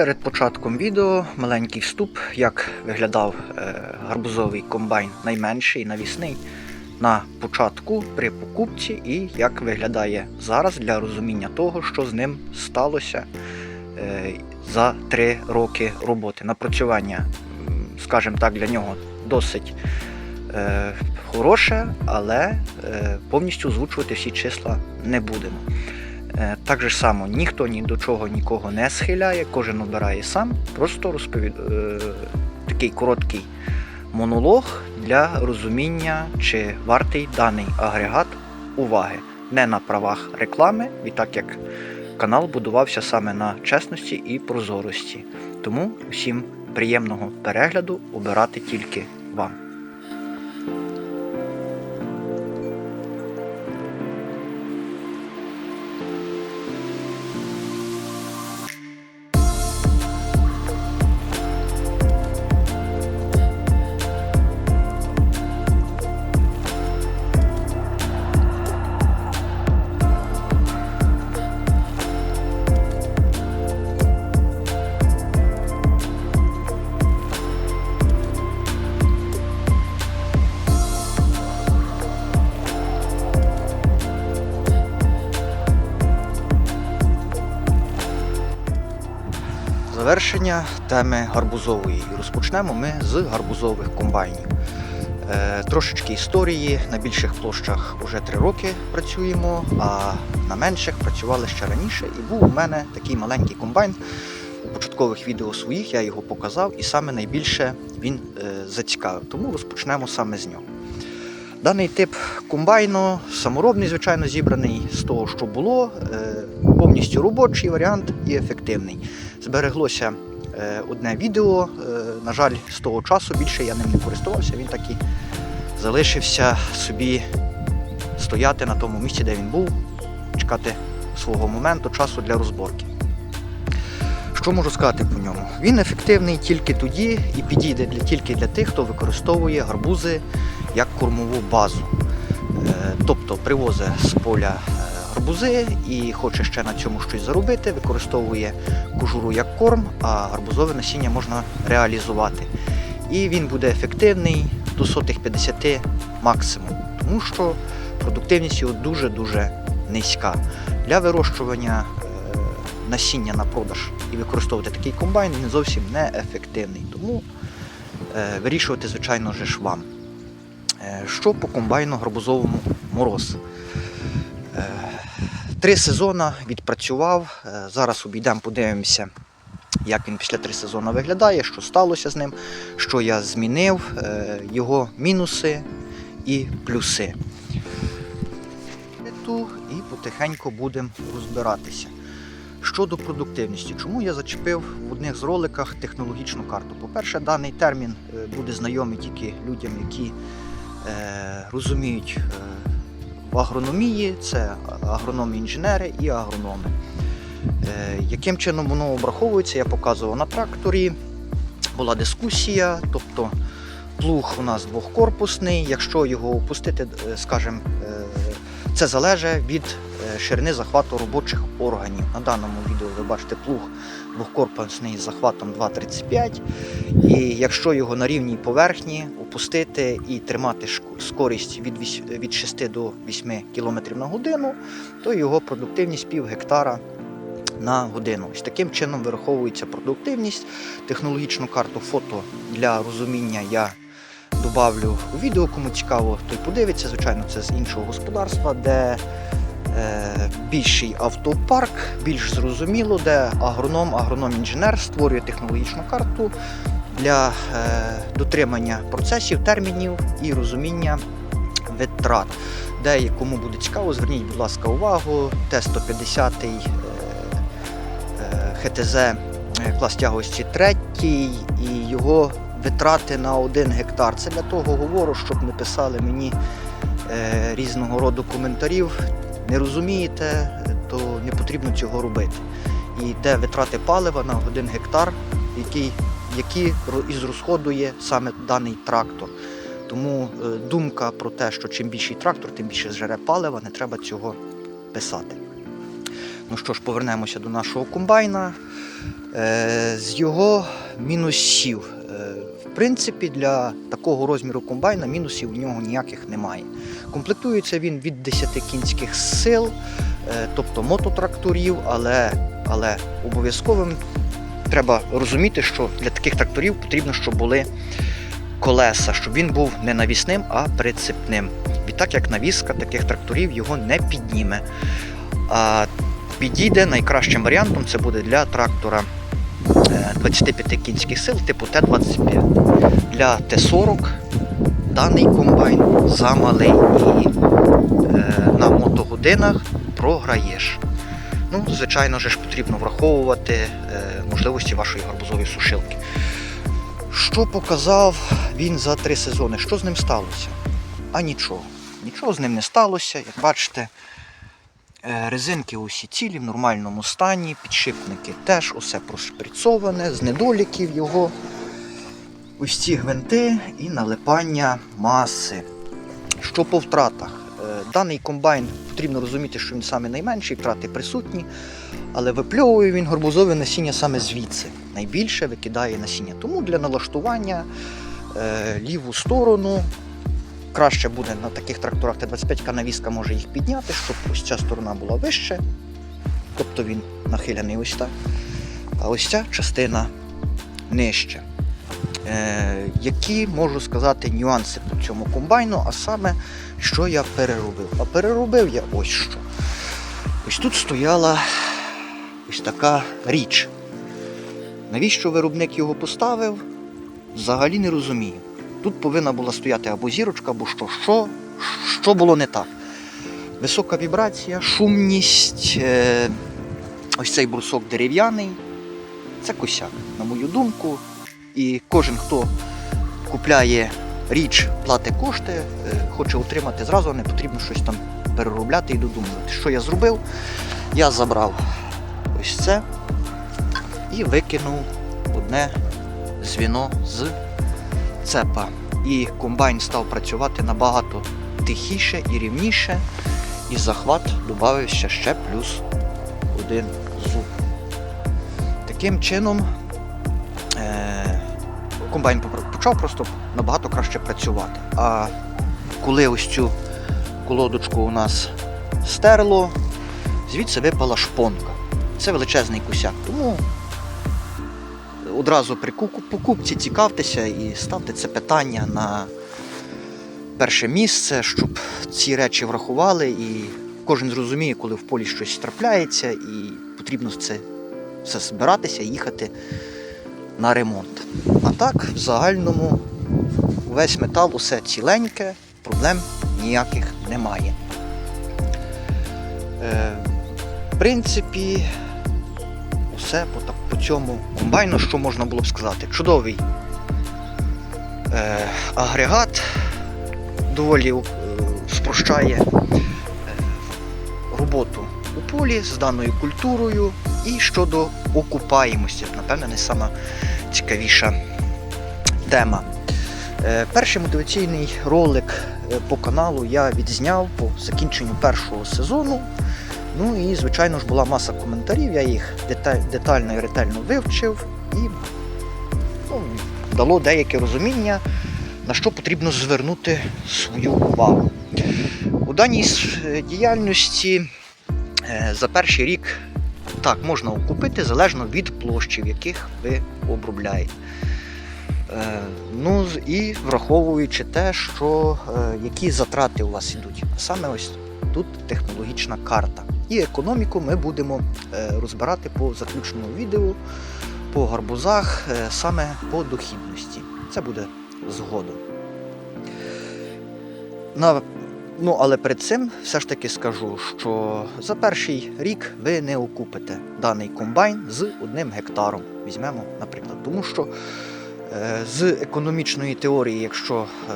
Перед початком відео маленький вступ, як виглядав е, гарбузовий комбайн найменший навісний на початку при покупці, і як виглядає зараз для розуміння того, що з ним сталося е, за три роки роботи. Напрацювання, скажімо так, для нього досить е, хороше, але повністю озвучувати всі числа не будемо. Е, Так же само ніхто ні до чого нікого не схиляє, кожен обирає сам. Просто розповід... е, такий короткий монолог для розуміння, чи вартий даний агрегат уваги. Не на правах реклами, і так як канал будувався саме на чесності і прозорості. Тому всім приємного перегляду обирати тільки вам. Завершення теми гарбузової. І розпочнемо ми з гарбузових комбайнів. Е, трошечки історії. На більших площах вже три роки працюємо, а на менших працювали ще раніше. І був у мене такий маленький комбайн. У початкових відео своїх я його показав, і саме найбільше він е, зацікавив. Тому розпочнемо саме з нього. Даний тип комбайну саморобний, звичайно, зібраний з того, що було, е, повністю робочий варіант і ефективний. Збереглося е, одне відео. е, На жаль, з того часу більше я ним не користувався. Він так і залишився собі стояти на тому місці, де він був, чекати свого моменту, часу для розборки. Що можу сказати по ньому? Він ефективний тільки тоді і підійде для, тільки для тих, хто використовує гарбузи як кормову базу. Е, Тобто привозить з поля е, гарбузи і хоче ще на цьому щось заробити, використовує кожуру як корм, а гарбузове насіння можна реалізувати. І він буде ефективний до сотих 50 максимум, тому що продуктивність його дуже-дуже низька. Для вирощування е, насіння на продаж і використовувати такий комбайн він зовсім не ефективний. Тому е, вирішувати, звичайно ж, вам. Е, Що по комбайну гарбузовому мороз? Е, Три сезони відпрацював. Е, Зараз обійдемо, подивимося, як він після три сезони виглядає, що сталося з ним, що я змінив, його мінуси і плюси. І потихеньку будемо розбиратися. Щодо продуктивності, чому я зачепив в одних з роликах технологічну карту? По-перше, даний термін буде знайомий тільки людям, які розуміють е, в агрономії, це агрономи-інженери і агрономи. Е, яким чином воно обраховується, я показував на тракторі. Була дискусія, тобто плуг у нас двохкорпусний. Якщо його опустити, е, скажімо, е, це залежить від е, ширини захвату робочих органів. На даному відео ви бачите плуг двохкорпусний з захватом 2,35. І якщо його на рівній поверхні опустити і тримати скорість від, від 6 до 8 км на годину, то його продуктивність пів гектара на годину. Ось таким чином вираховується продуктивність. Технологічну карту фото для розуміння я добавлю у відео, кому цікаво, той подивиться. Звичайно, це з іншого господарства, де більший автопарк, більш зрозуміло, де агроном, агроном-інженер створює технологічну карту для е, дотримання процесів, термінів і розуміння витрат. Де кому буде цікаво, зверніть, будь ласка, увагу. Т-150 е, е, ХТЗ е, клас тягості третій і його витрати на один гектар. Це для того говорю, щоб не писали мені е, різного роду коментарів. Не розумієте, то не потрібно цього робити. І де витрати палива на один гектар, який, які ро- і зрозходує саме даний трактор. Тому е, думка про те, що чим більший трактор, тим більше зжере палива, не треба цього писати. Ну що ж, повернемося до нашого комбайна. Е, з його мінусів. Принципі, для такого розміру комбайна мінусів в нього ніяких немає. Комплектується він від 10 кінських сил, е, тобто мототракторів, але, але обов'язковим треба розуміти, що для таких тракторів потрібно, щоб були колеса, щоб він був не навісним, а прицепним. Відтак як навіска таких тракторів його не підніме. А підійде найкращим варіантом це буде для трактора 25 кінських сил типу Т-25. Для Т-40 даний комбайн замалий і е, на мотогодинах програєш. Ну, звичайно ж потрібно враховувати е, можливості вашої гарбузової сушилки. Що показав він за три сезони? Що з ним сталося? А нічого. Нічого з ним не сталося. Як бачите, резинки усі цілі в нормальному стані, підшипники теж усе прошприцоване, з недоліків його. Ось ці гвинти і налипання маси. Що по втратах? Е, Даний комбайн потрібно розуміти, що він саме найменший, втрати присутні, але випльовує він горбузове насіння саме звідси. Найбільше викидає насіння. Тому для налаштування е, ліву сторону краще буде на таких тракторах Т-25 навіска може їх підняти, щоб ось ця сторона була вище. Тобто він нахилений ось так. А ось ця частина нижче. Е, які можу сказати нюанси по цьому комбайну, а саме, що я переробив. А переробив я ось що. Ось тут стояла ось така річ. Навіщо виробник його поставив? Взагалі не розумію. Тут повинна була стояти або зірочка, або що. Що, що було не так? Висока вібрація, шумність, е, ось цей брусок дерев'яний. Це косяк, на мою думку. І кожен, хто купляє річ, платить кошти, е, хоче отримати зразу, не потрібно щось там переробляти і додумувати. Що я зробив? Я забрав ось це і викинув одне звіно з цепа. І комбайн став працювати набагато тихіше і рівніше, і захват додався ще плюс один зуб. Таким чином е, комбайн почав просто набагато краще працювати. А коли ось цю колодочку у нас стерло, звідси випала шпонка. Це величезний косяк. Тому одразу при покупці цікавтеся і ставте це питання на перше місце, щоб ці речі врахували і кожен зрозуміє, коли в полі щось трапляється, і потрібно це все збиратися і їхати на ремонт. А так, в загальному весь метал, усе ціленьке, проблем ніяких немає. Е, в принципі, усе по, по цьому комбайну, що можна було б сказати. Чудовий е, агрегат, доволі е, спрощає е, роботу у полі з даною культурою. І щодо окупаємості, напевно, не сама цікавіша тема. Е, Перший мотиваційний ролик е, по каналу я відзняв по закінченню першого сезону. Ну і, звичайно ж, була маса коментарів, я їх детально і ретельно вивчив і ну, дало деяке розуміння, на що потрібно звернути свою увагу. У даній е, діяльності е, за перший рік так можна окупити залежно від площі, в яких ви обробляєте. Е, Ну і враховуючи те, що які затрати у вас йдуть. Саме ось тут технологічна карта. І економіку ми будемо е, розбирати по заключному відео, по гарбузах, е, саме по дохідності. Це буде згодом. На, ну, але перед цим все ж таки скажу, що за перший рік ви не окупите даний комбайн з одним гектаром. Візьмемо, наприклад, тому що е, з економічної теорії, якщо е,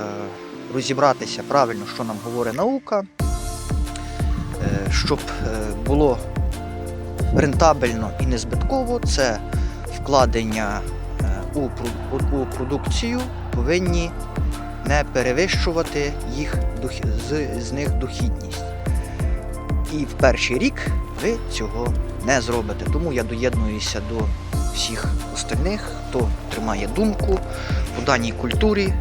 розібратися правильно, що нам говорить наука, щоб е, було рентабельно і незбитково, це вкладення е, у, продукцію повинні не перевищувати їх з, з них дохідність. І в перший рік ви цього не зробите. Тому я доєднуюся до всіх остальних, хто тримає думку у даній культурі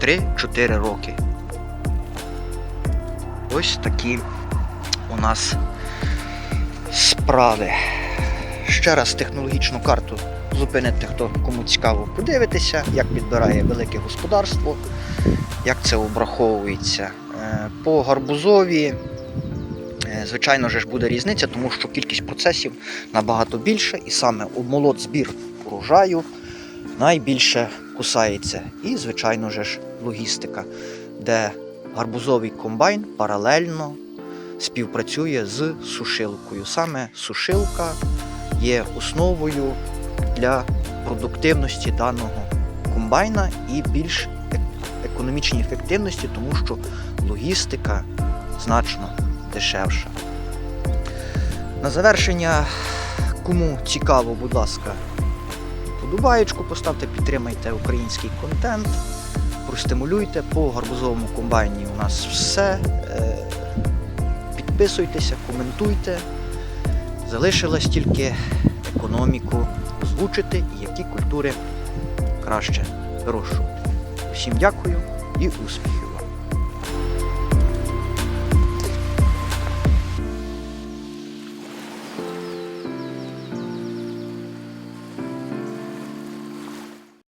3-4 роки. Ось такі у нас справи. Ще раз технологічну карту зупинити, хто кому цікаво, подивитися, як підбирає велике господарство, як це обраховується. Е, По гарбузові, е, звичайно ж буде різниця, тому що кількість процесів набагато більше, і саме молот збір урожаю найбільше кусається. І, звичайно ж, логістика, де гарбузовий комбайн паралельно співпрацює з сушилкою. Саме сушилка є основою для продуктивності даного комбайна і більш економічній ефективності, тому що логістика значно дешевша. На завершення, кому цікаво, будь ласка, подобаєчку поставте, підтримайте український контент, простимулюйте по гарбузовому комбайні. У нас все. Підписуйтеся, коментуйте. Залишилось тільки економіку озвучити і які культури краще вирощувати. Всім дякую і успіхів!